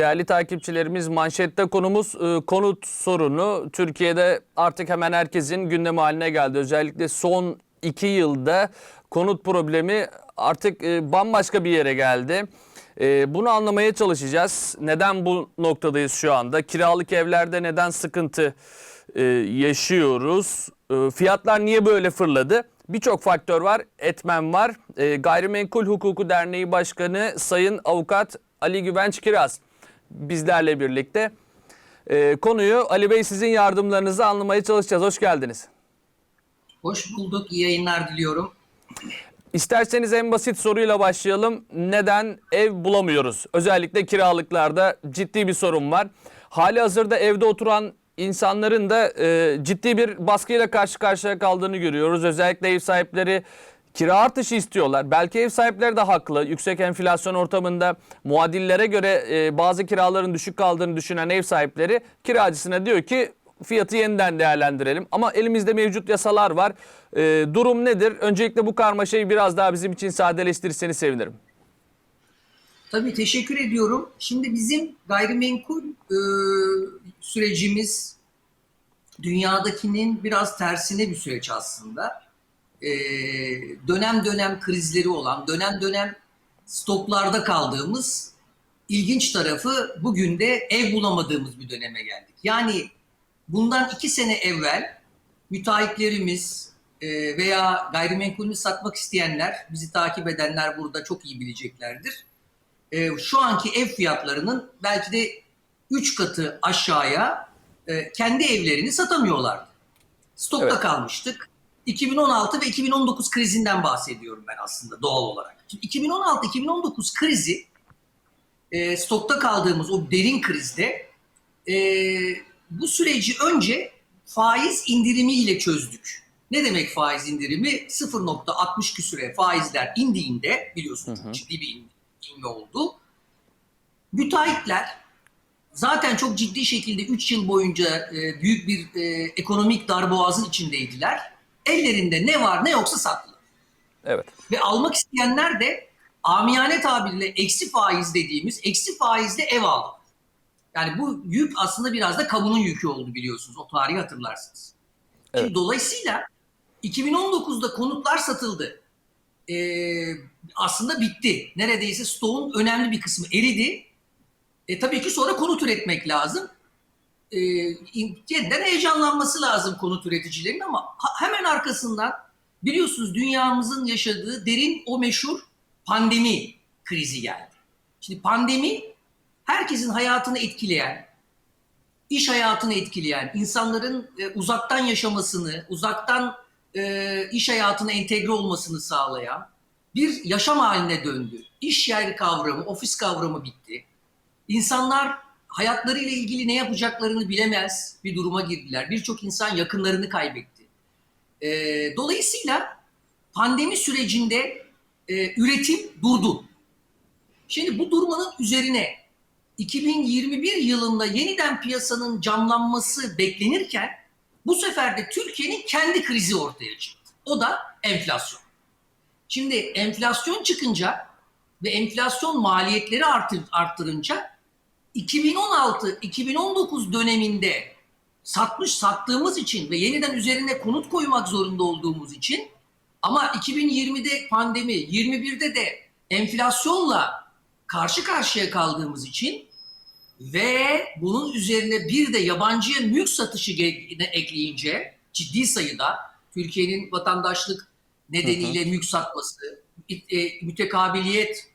Değerli takipçilerimiz manşette konumuz e, konut sorunu. Türkiye'de artık hemen herkesin gündemi haline geldi. Özellikle son iki yılda konut problemi artık e, bambaşka bir yere geldi. E, Bunu anlamaya çalışacağız. Neden bu noktadayız şu anda? Kiralık evlerde neden sıkıntı e, yaşıyoruz? E, Fiyatlar niye böyle fırladı? Birçok faktör var, etmen var. E, Gayrimenkul Hukuku Derneği Başkanı Sayın Avukat Ali Güvenç Kiraz bizlerle birlikte. E, konuyu Ali Bey sizin yardımlarınızı anlamaya çalışacağız. Hoş geldiniz. Hoş bulduk. İyi yayınlar diliyorum. İsterseniz en basit soruyla başlayalım. Neden ev bulamıyoruz? Özellikle kiralıklarda ciddi bir sorun var. Hali hazırda evde oturan insanların da e, ciddi bir baskıyla karşı karşıya kaldığını görüyoruz. Özellikle ev sahipleri kira artışı istiyorlar. Belki ev sahipleri de haklı. Yüksek enflasyon ortamında muadillere göre e, bazı kiraların düşük kaldığını düşünen ev sahipleri kiracısına diyor ki fiyatı yeniden değerlendirelim. Ama elimizde mevcut yasalar var. Ee, durum nedir? Öncelikle bu karmaşayı biraz daha bizim için sadeleştirirseniz sevinirim. Tabii teşekkür ediyorum. Şimdi bizim gayrimenkul e, sürecimiz dünyadakinin biraz tersine bir süreç aslında. E, dönem dönem krizleri olan, dönem dönem stoklarda kaldığımız ilginç tarafı bugün de ev bulamadığımız bir döneme geldik. Yani bundan iki sene evvel müteahhitlerimiz e, veya gayrimenkulünü satmak isteyenler, bizi takip edenler burada çok iyi bileceklerdir. E, şu anki ev fiyatlarının belki de 3 katı aşağıya e, kendi evlerini satamıyorlardı. Stokta Evet. kalmıştık. 2016 ve 2019 krizinden bahsediyorum ben aslında doğal olarak. Şimdi 2016-2019 krizi e, stokta kaldığımız o derin krizde e, bu süreci önce faiz indirimiyle çözdük. Ne demek faiz indirimi? 0.60 küsüre faizler indiğinde biliyorsunuz çok ciddi bir in- inme oldu. Müteahhitler zaten çok ciddi şekilde 3 yıl boyunca e, büyük bir e, ekonomik darboğazın içindeydiler. Ellerinde ne var ne yoksa sattılar. Evet. Ve almak isteyenler de amiyane tabirle eksi faiz dediğimiz eksi faizle ev aldı. Yani bu yük aslında biraz da kamunun yükü oldu biliyorsunuz. O tarihi hatırlarsınız. Şimdi Evet. dolayısıyla 2019'da konutlar satıldı. Ee, aslında bitti. Neredeyse stoğun önemli bir kısmı eridi. E, tabii ki sonra konut üretmek lazım. E, yeniden heyecanlanması lazım konut üreticilerin ama hemen arkasından biliyorsunuz dünyamızın yaşadığı derin o meşhur pandemi krizi geldi. Şimdi pandemi herkesin hayatını etkileyen, iş hayatını etkileyen, insanların e, uzaktan yaşamasını, uzaktan e, iş hayatına entegre olmasını sağlayan bir yaşam haline döndü. İş yeri kavramı, ofis kavramı bitti. İnsanlar hayatlarıyla ilgili ne yapacaklarını bilemez bir duruma girdiler. Birçok insan yakınlarını kaybetti. E, dolayısıyla pandemi sürecinde e, üretim durdu. Şimdi bu durmanın üzerine 2021 yılında yeniden piyasanın canlanması beklenirken bu sefer de Türkiye'nin kendi krizi ortaya çıktı. O da enflasyon. Şimdi enflasyon çıkınca ve enflasyon maliyetleri artır, arttırınca 2016-2019 döneminde satmış sattığımız için ve yeniden üzerine konut koymak zorunda olduğumuz için ama 2020'de pandemi, 21'de de enflasyonla karşı karşıya kaldığımız için ve bunun üzerine bir de yabancıya mülk satışı ekleyince ciddi sayıda Türkiye'nin vatandaşlık nedeniyle mülk satması, e, mütekabiliyet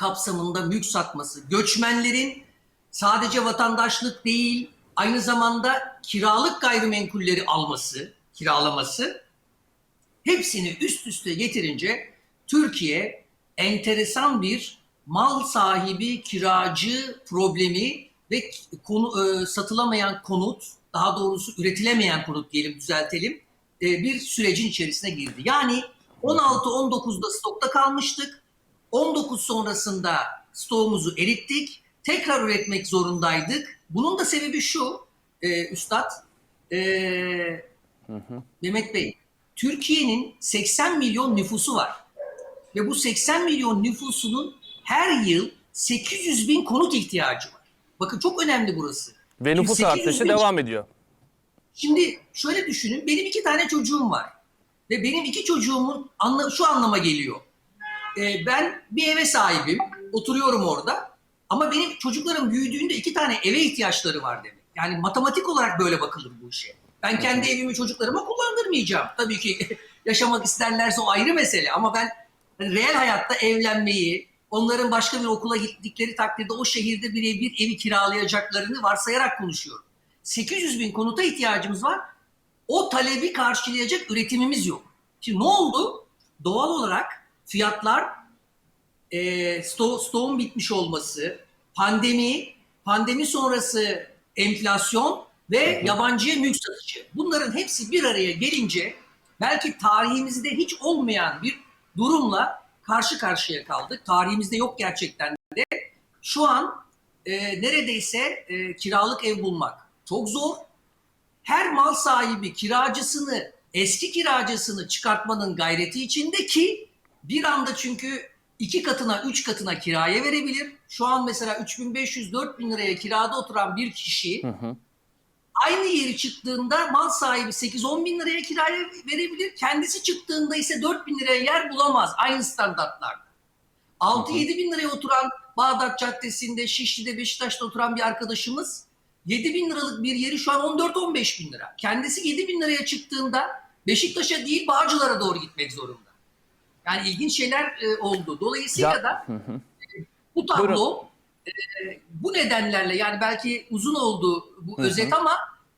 kapsamında mülk satması, göçmenlerin sadece vatandaşlık değil aynı zamanda kiralık gayrimenkulleri alması, kiralaması hepsini üst üste getirince Türkiye enteresan bir mal sahibi kiracı problemi ve konu, e, satılamayan konut, daha doğrusu üretilemeyen konut diyelim düzeltelim, e, bir sürecin içerisine girdi. Yani 16-19'da stokta kalmıştık. 19 sonrasında stoğumuzu erittik. Tekrar üretmek zorundaydık. Bunun da sebebi şu, e, Üstad, e, Mehmet Bey, Türkiye'nin 80 milyon nüfusu var. Ve bu 80 milyon nüfusunun her yıl 800 bin konut ihtiyacı var. Bakın çok önemli burası. Ve nüfus 800 artışı bin- devam ediyor. Şimdi şöyle düşünün. Benim iki tane çocuğum var. Ve benim iki çocuğumun anla, şu anlama geliyor. Ee, ben bir eve sahibim. Oturuyorum orada. Ama benim çocuklarım büyüdüğünde iki tane eve ihtiyaçları var demek. Yani matematik olarak böyle bakılır bu işe. Ben kendi evimi çocuklarıma kullandırmayacağım. Tabii ki yaşamak isterlerse o ayrı mesele. Ama ben hani reel hayatta evlenmeyi, onların başka bir okula gittikleri takdirde o şehirde bir evi kiralayacaklarını varsayarak konuşuyorum. 800 bin konuta ihtiyacımız var. O talebi karşılayacak üretimimiz yok. Şimdi ne oldu? Doğal olarak fiyatlar e, sto- stoğun bitmiş olması, pandemi, pandemi sonrası enflasyon ve yabancıya mülk satışı. Bunların hepsi bir araya gelince belki tarihimizde hiç olmayan bir durumla karşı karşıya kaldık. Tarihimizde yok gerçekten de. Şu an e, neredeyse e, kiralık ev bulmak çok zor. Her mal sahibi kiracısını, eski kiracısını çıkartmanın gayreti içinde ki bir anda çünkü iki katına, üç katına kiraya verebilir. Şu an mesela 3500-4000 liraya kirada oturan bir kişi Hı hı. aynı yeri çıktığında mal sahibi 8-10 bin liraya kiraya verebilir. Kendisi çıktığında ise 4 bin liraya yer bulamaz aynı standartlarda. 6-7 bin liraya oturan Bağdat Caddesi'nde, Şişli'de, Beşiktaş'ta oturan bir arkadaşımız 7 bin liralık bir yeri şu an 14-15 bin lira. Kendisi 7 bin liraya çıktığında Beşiktaş'a değil Bağcılar'a doğru gitmek zorunda. Yani ilginç şeyler e, oldu. Dolayısıyla Ya- da hı. bu tablo e, bu nedenlerle yani belki uzun oldu bu Hı hı. özet ama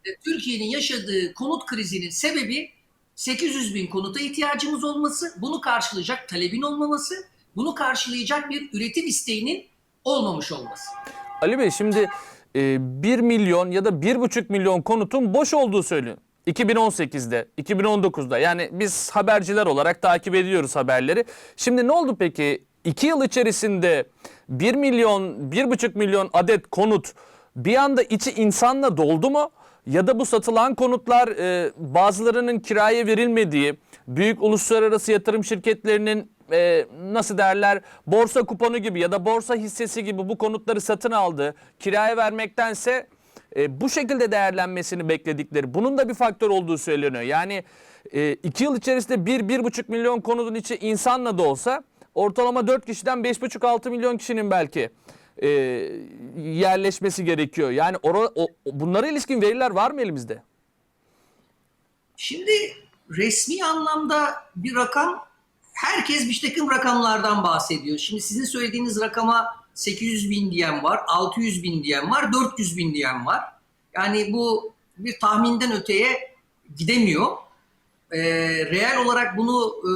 e, Türkiye'nin yaşadığı konut krizinin sebebi 800 bin konuta ihtiyacımız olması, bunu karşılayacak talebin olmaması, bunu karşılayacak bir üretim isteğinin olmamış olması. Ali Bey şimdi e, 1 milyon ya da 1,5 milyon konutun boş olduğu söyleniyor. 2018'de, 2019'da yani biz haberciler olarak takip ediyoruz haberleri. Şimdi ne oldu peki? 2 yıl içerisinde 1 milyon, 1,5 milyon adet konut bir anda içi insanla doldu mu? Ya da bu satılan konutlar e, bazılarının kiraya verilmediği, büyük uluslararası yatırım şirketlerinin e, nasıl derler borsa kuponu gibi ya da borsa hissesi gibi bu konutları satın aldı. Kiraya vermektense e, bu şekilde değerlenmesini bekledikleri bunun da bir faktör olduğu söyleniyor. Yani e, iki yıl içerisinde 1-1,5 milyon konutun içi insanla da olsa ortalama 4 kişiden 5,5-6 milyon kişinin belki e, yerleşmesi gerekiyor. Yani ora, o, bunlara ilişkin veriler var mı elimizde? Şimdi resmi anlamda bir rakam herkes bir takım rakamlardan bahsediyor. Şimdi sizin söylediğiniz rakama 800 bin diyen var, 600 bin diyen var, 400 bin diyen var. Yani bu bir tahminden öteye gidemiyor. Ee, reel olarak bunu e,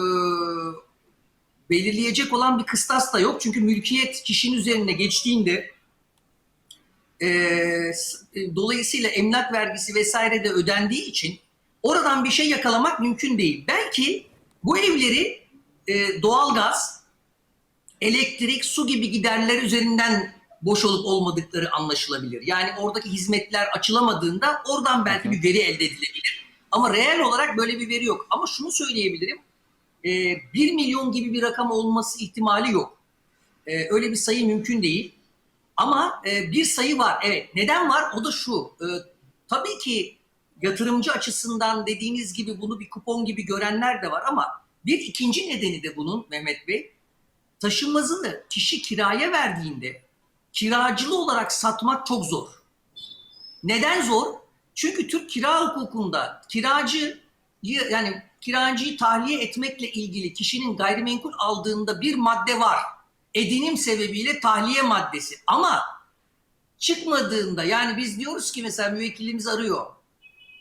belirleyecek olan bir kıstas da yok. Çünkü mülkiyet kişinin üzerine geçtiğinde e, e, dolayısıyla emlak vergisi vesaire de ödendiği için oradan bir şey yakalamak mümkün değil. Belki bu evleri e, doğalgaz, elektrik, su gibi giderler üzerinden boş olup olmadıkları anlaşılabilir. Yani oradaki hizmetler açılamadığında oradan belki bir veri elde edilebilir. Ama reel olarak böyle bir veri yok. Ama şunu söyleyebilirim. E, 1 milyon gibi bir rakam olması ihtimali yok. E, öyle bir sayı mümkün değil. Ama e, bir sayı var. Evet. Neden var? O da şu. E, tabii ki yatırımcı açısından dediğiniz gibi bunu bir kupon gibi görenler de var ama bir ikinci nedeni de bunun Mehmet Bey taşınmazını kişi kiraya verdiğinde kiracılı olarak satmak çok zor. Neden zor? Çünkü Türk kira hukukunda kiracı yani kiracıyı tahliye etmekle ilgili kişinin gayrimenkul aldığında bir madde var. Edinim sebebiyle tahliye maddesi. Ama çıkmadığında yani biz diyoruz ki mesela müvekkilimiz arıyor.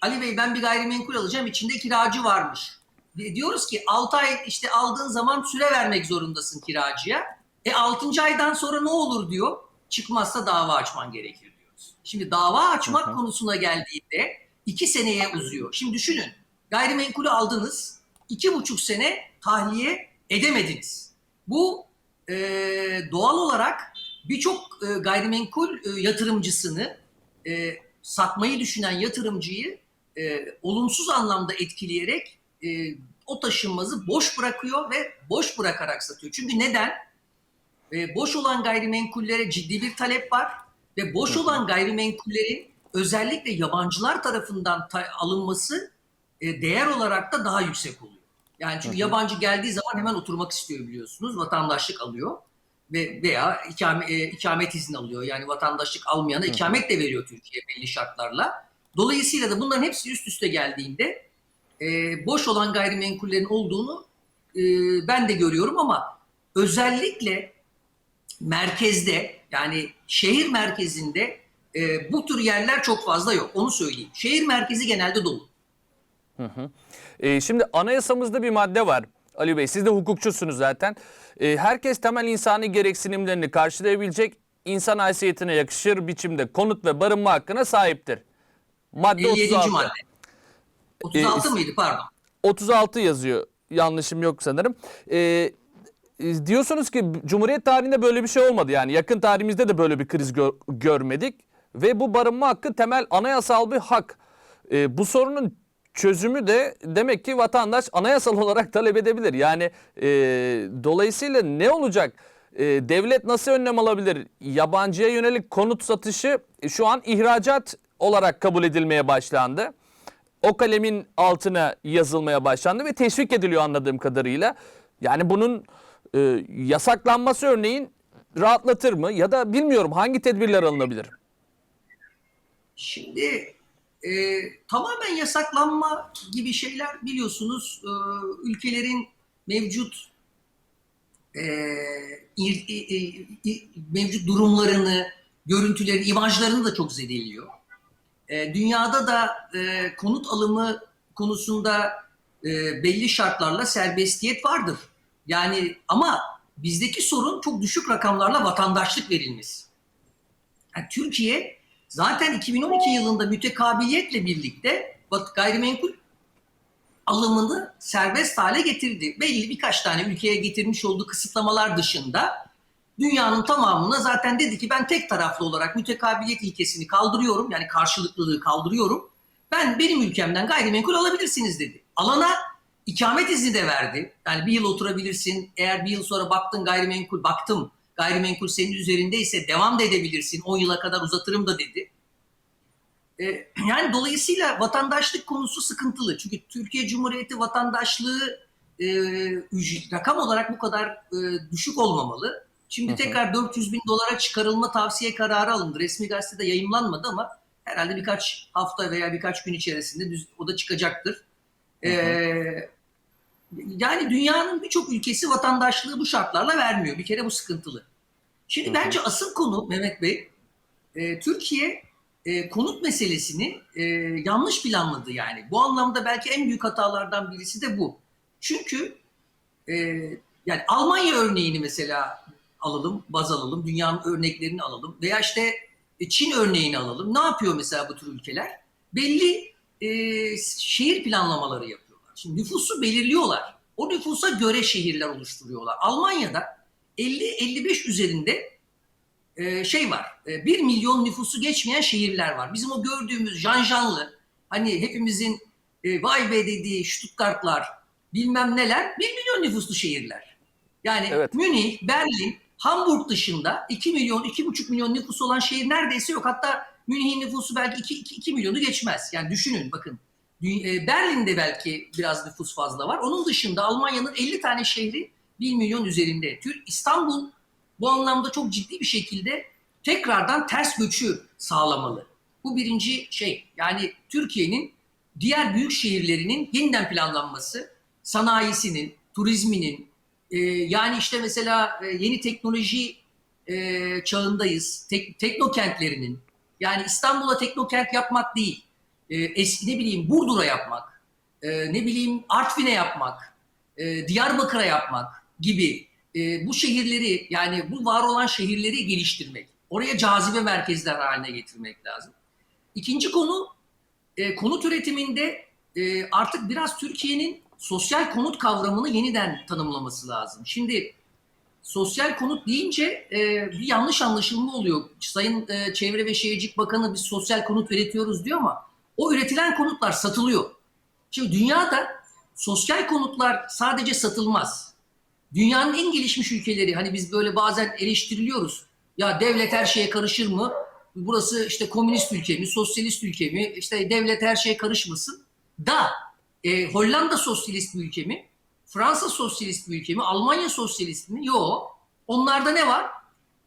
Ali Bey ben bir gayrimenkul alacağım içinde kiracı varmış. Di- Diyoruz ki 6 ay işte aldığın zaman süre vermek zorundasın kiracıya. E 6. aydan sonra ne olur diyor. Çıkmazsa dava açman gerekir diyoruz. Şimdi dava açmak Hı hı. konusuna geldiğinde 2 seneye uzuyor. Şimdi düşünün gayrimenkulü aldınız. iki buçuk sene tahliye edemediniz. Bu e, doğal olarak birçok e, gayrimenkul e, yatırımcısını e, satmayı düşünen yatırımcıyı e, olumsuz anlamda etkileyerek e, o taşınmazı boş bırakıyor ve boş bırakarak satıyor. Çünkü neden? e, boş olan gayrimenkullere ciddi bir talep var ve boş olan gayrimenkullerin özellikle yabancılar tarafından ta- alınması e, değer olarak da daha yüksek oluyor. Yani çünkü yabancı geldiği zaman hemen oturmak istiyor biliyorsunuz. Vatandaşlık alıyor ve veya ikame, e, ikamet izni alıyor. Yani vatandaşlık almayana ikamet de veriyor Türkiye belli şartlarla. Dolayısıyla da bunların hepsi üst üste geldiğinde e, boş olan gayrimenkullerin olduğunu e, ben de görüyorum ama özellikle merkezde yani şehir merkezinde e, bu tür yerler çok fazla yok. Onu söyleyeyim. Şehir merkezi genelde dolu. Ee, şimdi anayasamızda bir madde var. Ali Bey siz de hukukçusunuz zaten. Ee, herkes temel insani gereksinimlerini karşılayabilecek insan haysiyetine yakışır biçimde konut ve barınma hakkına sahiptir. Madde 57. 36. madde. 36 Ee, mıydı pardon? 36 yazıyor. Yanlışım yok sanırım. Ee, e, diyorsunuz ki Cumhuriyet tarihinde böyle bir şey olmadı. Yani yakın tarihimizde de böyle bir kriz gö- görmedik. Ve bu barınma hakkı temel anayasal bir hak. Ee, bu sorunun çözümü de demek ki vatandaş anayasal olarak talep edebilir. Yani e, dolayısıyla ne olacak? E, devlet nasıl önlem alabilir? Yabancıya yönelik konut satışı e, şu an ihracat olarak kabul edilmeye başlandı o kalemin altına yazılmaya başlandı ve teşvik ediliyor anladığım kadarıyla. Yani bunun e, yasaklanması örneğin rahatlatır mı ya da bilmiyorum hangi tedbirler alınabilir? Şimdi e, tamamen yasaklanma gibi şeyler biliyorsunuz e, ülkelerin mevcut e, i- i- mevcut durumlarını, görüntülerini, imajlarını da çok zedeliyor. E, dünyada da e, konut alımı konusunda e, belli şartlarla serbestiyet vardır. Yani ama bizdeki sorun çok düşük rakamlarla vatandaşlık verilmesi. Yani Türkiye zaten 2012 yılında mütekabiliyetle birlikte gayrimenkul alımını serbest hale getirdi. Belli birkaç tane ülkeye getirmiş olduğu kısıtlamalar dışında dünyanın tamamına zaten dedi ki ben tek taraflı olarak mütekabiliyet ilkesini kaldırıyorum. Yani karşılıklılığı kaldırıyorum. Ben benim ülkemden gayrimenkul alabilirsiniz dedi. Alana ikamet izni de verdi. Yani bir yıl oturabilirsin. Eğer bir yıl sonra baktın gayrimenkul, baktım gayrimenkul senin üzerindeyse devam da edebilirsin. 10 yıla kadar uzatırım da dedi. Ee, yani dolayısıyla vatandaşlık konusu sıkıntılı. Çünkü Türkiye Cumhuriyeti vatandaşlığı e, rakam olarak bu kadar e, düşük olmamalı. Şimdi tekrar 400 bin dolara çıkarılma tavsiye kararı alındı. Resmi gazetede yayımlanmadı ama herhalde birkaç hafta veya birkaç gün içerisinde düz- o da çıkacaktır. Hı hı. Ee, yani dünyanın birçok ülkesi vatandaşlığı bu şartlarla vermiyor. Bir kere bu sıkıntılı. Şimdi Hı hı. bence asıl konu Mehmet Bey, e, Türkiye e, konut meselesini e, yanlış planladı yani. Bu anlamda belki en büyük hatalardan birisi de bu. Çünkü e, yani Almanya örneğini mesela alalım, baz alalım, dünyanın örneklerini alalım veya işte e, Çin örneğini alalım. Ne yapıyor mesela bu tür ülkeler? Belli e, şehir planlamaları yapıyorlar. Şimdi nüfusu belirliyorlar. O nüfusa göre şehirler oluşturuyorlar. Almanya'da 50-55 üzerinde e, şey var. E, 1 milyon nüfusu geçmeyen şehirler var. Bizim o gördüğümüz janjanlı hani hepimizin e, vay be dediği Stuttgartlar bilmem neler 1 milyon nüfuslu şehirler. Yani Evet. Münih, Berlin, Hamburg dışında 2 milyon, 2,5 milyon nüfusu olan şehir neredeyse yok. Hatta Münih'in nüfusu belki 2, 2, 2 milyonu geçmez. Yani düşünün bakın. E, Berlin'de belki biraz nüfus fazla var. Onun dışında Almanya'nın 50 tane şehri 1 milyon üzerinde. Tür İstanbul bu anlamda çok ciddi bir şekilde tekrardan ters göçü sağlamalı. Bu birinci şey. Yani Türkiye'nin diğer büyük şehirlerinin yeniden planlanması, sanayisinin, turizminin, e, yani işte mesela e, yeni teknoloji e, çağındayız. Tek, teknokentlerinin, yani İstanbul'a teknokent yapmak değil, e, eski ne bileyim Burdur'a yapmak, e, ne bileyim Artvin'e yapmak, e, Diyarbakır'a yapmak gibi e, bu şehirleri yani bu var olan şehirleri geliştirmek. Oraya cazibe merkezler haline getirmek lazım. İkinci konu e, konut üretiminde e, artık biraz Türkiye'nin sosyal konut kavramını yeniden tanımlaması lazım. Şimdi sosyal konut deyince e, bir yanlış anlaşılma oluyor. Sayın e, Çevre ve Şehircilik Bakanı biz sosyal konut üretiyoruz diyor ama o üretilen konutlar satılıyor. Şimdi dünyada sosyal konutlar sadece satılmaz. Dünyanın en gelişmiş ülkeleri hani biz böyle bazen eleştiriliyoruz. Ya devlet her şeye karışır mı? Burası işte komünist ülke mi, sosyalist ülke mi? İşte devlet her şeye karışmasın. Da e, Hollanda sosyalist bir ülke mi? Fransa sosyalist bir ülke mi? Almanya sosyalist mi? Yok. Onlarda ne var?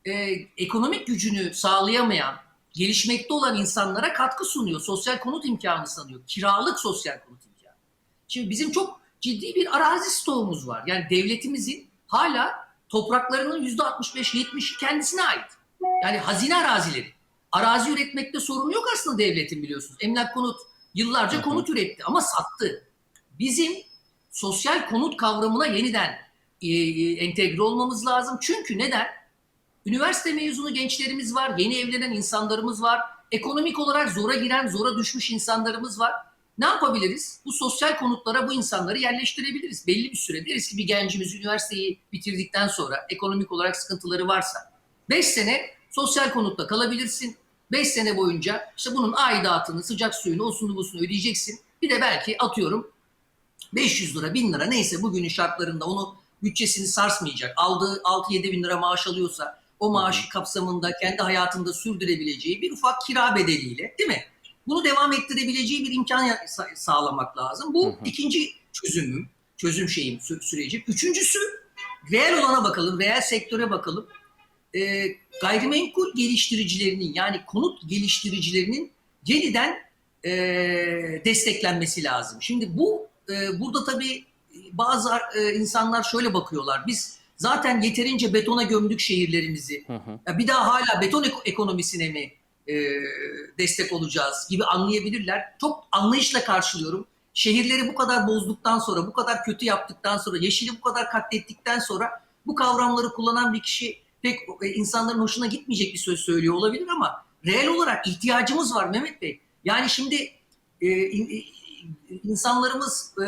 E, ekonomik gücünü sağlayamayan, gelişmekte olan insanlara katkı sunuyor. Sosyal konut imkanı sanıyor. Kiralık sosyal konut imkanı. Şimdi bizim çok ciddi bir arazi stoğumuz var. Yani devletimizin hala topraklarının %65-70'i kendisine ait. Yani hazine arazileri. Arazi üretmekte sorun yok aslında devletin biliyorsunuz. Emlak konut yıllarca konut üretti ama sattı. Bizim sosyal konut kavramına yeniden e, e, entegre olmamız lazım. Çünkü neden? Üniversite mezunu gençlerimiz var, yeni evlenen insanlarımız var, ekonomik olarak zora giren, zora düşmüş insanlarımız var. Ne yapabiliriz? Bu sosyal konutlara bu insanları yerleştirebiliriz. Belli bir süre deriz ki bir gencimiz üniversiteyi bitirdikten sonra ekonomik olarak sıkıntıları varsa 5 sene sosyal konutta kalabilirsin. 5 sene boyunca işte bunun aidatını, sıcak suyunu, osunu busunu ödeyeceksin. Bir de belki atıyorum 500 lira, 1000 lira neyse bugünün şartlarında onu bütçesini sarsmayacak. Aldığı 6-7 bin lira maaş alıyorsa o maaşı kapsamında kendi hayatında sürdürebileceği bir ufak kira bedeliyle değil mi? Bunu devam ettirebileceği bir imkan sağlamak lazım. Bu Hı hı. ikinci çözümüm, çözüm şeyim, sü- süreci. Üçüncüsü reel olana bakalım, reel sektöre bakalım. Ee, gayrimenkul geliştiricilerinin yani konut geliştiricilerinin yeniden e, desteklenmesi lazım. Şimdi bu e, burada tabii bazı e, insanlar şöyle bakıyorlar. Biz zaten yeterince betona gömdük şehirlerimizi. Hı bir daha hala beton ek- ekonomisine mi e, destek olacağız gibi anlayabilirler. Çok anlayışla karşılıyorum. Şehirleri bu kadar bozduktan sonra, bu kadar kötü yaptıktan sonra, yeşili bu kadar katlettikten sonra bu kavramları kullanan bir kişi pek e, insanların hoşuna gitmeyecek bir söz söylüyor olabilir ama reel olarak ihtiyacımız var Mehmet Bey. Yani şimdi e, insanlarımız e,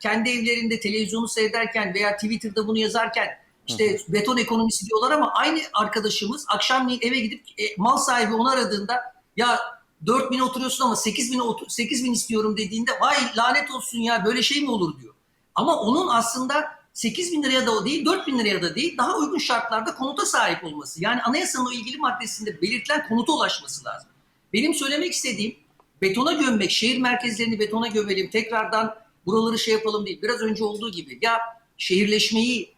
kendi evlerinde televizyonu seyrederken veya Twitter'da bunu yazarken işte beton ekonomisi diyorlar ama aynı arkadaşımız akşamleyin eve gidip e, mal sahibi onu aradığında ya 4 bin oturuyorsun ama 8 bin, otur, 8 bin istiyorum dediğinde vay lanet olsun ya böyle şey mi olur diyor. Ama onun aslında 8 bin liraya da değil 4 bin liraya da değil daha uygun şartlarda konuta sahip olması. Yani anayasanın o ilgili maddesinde belirtilen konuta ulaşması lazım. Benim söylemek istediğim betona gömmek, şehir merkezlerini betona gömelim, tekrardan buraları şey yapalım değil. Biraz önce olduğu gibi ya şehirleşmeyi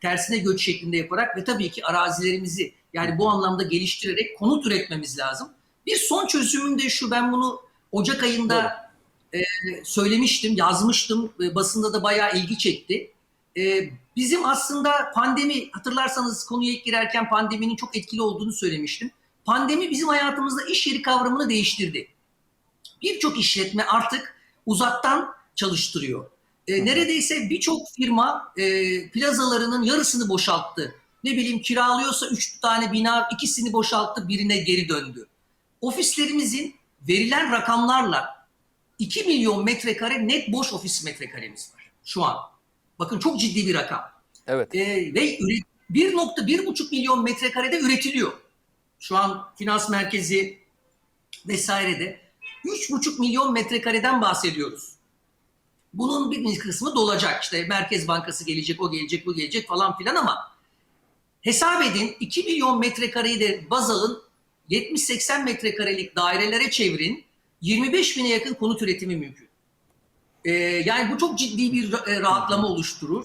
tersine göç şeklinde yaparak ve tabii ki arazilerimizi yani bu anlamda geliştirerek konut üretmemiz lazım. Bir son çözümüm de şu ben bunu Ocak ayında e, söylemiştim, yazmıştım. E, basında da bayağı ilgi çekti. E, bizim aslında pandemi hatırlarsanız konuya ilk girerken pandeminin çok etkili olduğunu söylemiştim. Pandemi bizim hayatımızda iş yeri kavramını değiştirdi. Birçok işletme artık uzaktan çalıştırıyor. E, neredeyse birçok firma e, plazalarının yarısını boşalttı. Ne bileyim kiralıyorsa üç tane bina ikisini boşalttı birine geri döndü. Ofislerimizin verilen rakamlarla 2 milyon metrekare net boş ofis metrekaremiz var şu an. Bakın çok ciddi bir rakam. Evet. E, ve üret- 1.1,5 milyon metrekarede üretiliyor. Şu an finans merkezi vesairede 3,5 milyon metrekareden bahsediyoruz. Bunun bir kısmı dolacak. İşte Merkez Bankası gelecek, o gelecek, bu gelecek falan filan ama hesap edin 2 milyon metrekareyi de baz alın 70-80 metrekarelik dairelere çevirin 25 bine yakın konut üretimi mümkün. Ee, yani bu çok ciddi bir e, rahatlama oluşturur.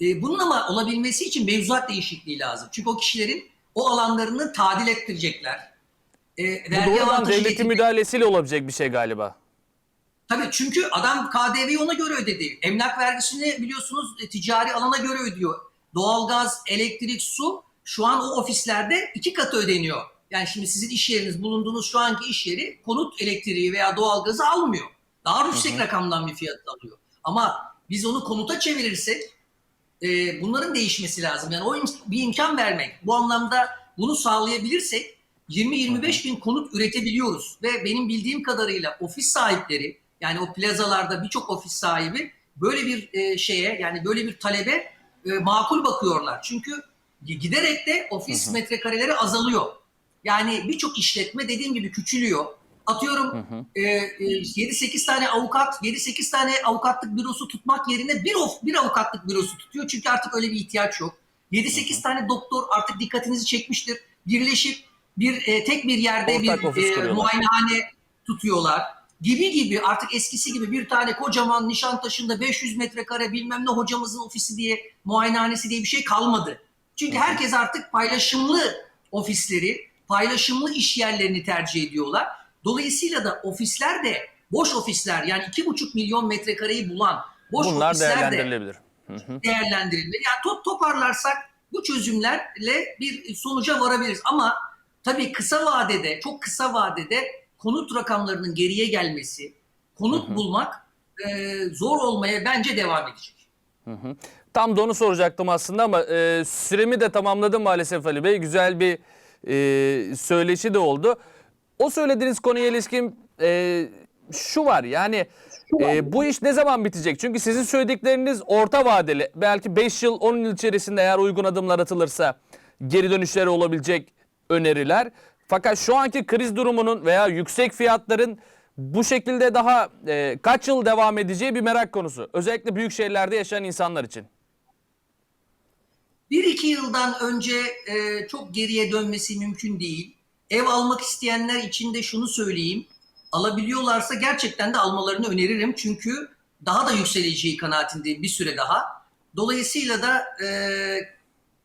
Ee, bunun ama olabilmesi için mevzuat değişikliği lazım. Çünkü o kişilerin o alanlarını tadil ettirecekler. Ee, Bu vergi doğrudan avantajı devletin müdahalesiyle olabilecek bir şey galiba. Tabii çünkü adam KDV'yi ona göre ödedi. Emlak vergisini biliyorsunuz e, ticari alana göre ödüyor. Doğalgaz, elektrik, su şu an o ofislerde iki katı ödeniyor. Yani şimdi sizin iş yeriniz, bulunduğunuz şu anki iş yeri konut elektriği veya doğalgazı almıyor. Daha yüksek rakamdan bir fiyat alıyor. Ama biz onu konuta çevirirsek e, bunların değişmesi lazım. Yani o im- bir imkan vermek. Bu anlamda bunu sağlayabilirsek 20-25 bin konut üretebiliyoruz. Ve benim bildiğim kadarıyla ofis sahipleri yani o plazalarda birçok ofis sahibi böyle bir e, şeye yani böyle bir talebe e, makul bakıyorlar. Çünkü giderek de ofis metrekareleri azalıyor. Yani birçok işletme dediğim gibi küçülüyor. Atıyorum e, e, 7-8 tane avukat, 7-8 tane avukatlık bürosu tutmak yerine bir, of, bir avukatlık bürosu tutuyor. Çünkü artık öyle bir ihtiyaç yok. 7-8 tane doktor artık dikkatinizi çekmiştir. Birleşip bir e, tek bir yerde Ortak bir e, muayenehane tutuyorlar. Gibi gibi artık eskisi gibi bir tane kocaman Nişantaşı'nda 500 metrekare bilmem ne hocamızın ofisi diye muayenehanesi diye bir şey kalmadı. Çünkü herkes artık paylaşımlı ofisleri, paylaşımlı iş yerlerini tercih ediyorlar. Dolayısıyla da ofisler de boş ofisler yani 2,5 milyon metrekareyi bulan boş Bunlar ofisler de değerlendirilebilir. Yani top toparlarsak bu çözümlerle bir sonuca varabiliriz. Ama tabii kısa vadede, çok kısa vadede konut rakamlarının geriye gelmesi, konut bulmak e, zor olmaya bence devam edecek. Tam da onu soracaktım aslında ama e, süremi de tamamladım maalesef Ali Bey. Güzel bir e, söyleşi de oldu. O söylediğiniz konuya ilişkin e, şu var yani e, bu iş ne zaman bitecek? Çünkü sizin söyledikleriniz orta vadeli. Belki 5 yıl 10 yıl içerisinde eğer uygun adımlar atılırsa geri dönüşleri olabilecek öneriler. Fakat şu anki kriz durumunun veya yüksek fiyatların bu şekilde daha e, kaç yıl devam edeceği bir merak konusu. Özellikle büyük şehirlerde yaşayan insanlar için. Bir iki yıldan önce e, çok geriye dönmesi mümkün değil. Ev almak isteyenler için de şunu söyleyeyim. Alabiliyorlarsa gerçekten de almalarını öneririm. Çünkü daha da yükseleceği kanaatindeyim bir süre daha. Dolayısıyla da e,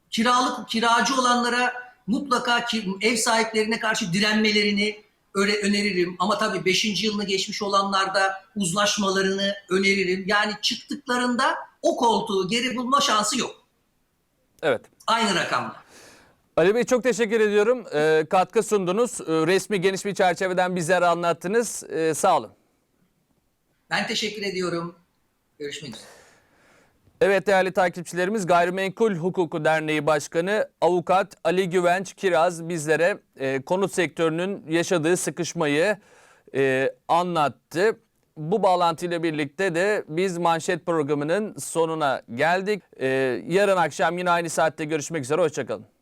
kiralık kiracı olanlara mutlaka ki, ev sahiplerine karşı direnmelerini öyle öneririm. Ama tabii 5. yılını geçmiş olanlarda uzlaşmalarını öneririm. Yani çıktıklarında o koltuğu geri bulma şansı yok. Evet. Aynı rakamla. Ali Bey çok teşekkür ediyorum. Ee, katkı sundunuz. Ee, resmi geniş bir çerçeveden bizlere anlattınız. Ee, sağ olun. Ben teşekkür ediyorum. Görüşmek üzere. Evet değerli takipçilerimiz Gayrimenkul Hukuku Derneği Başkanı Avukat Ali Güvenç Kiraz bizlere e, konut sektörünün yaşadığı sıkışmayı e, anlattı. Bu bağlantıyla birlikte de biz manşet programının sonuna geldik. E, yarın akşam yine aynı saatte görüşmek üzere. Hoşçakalın.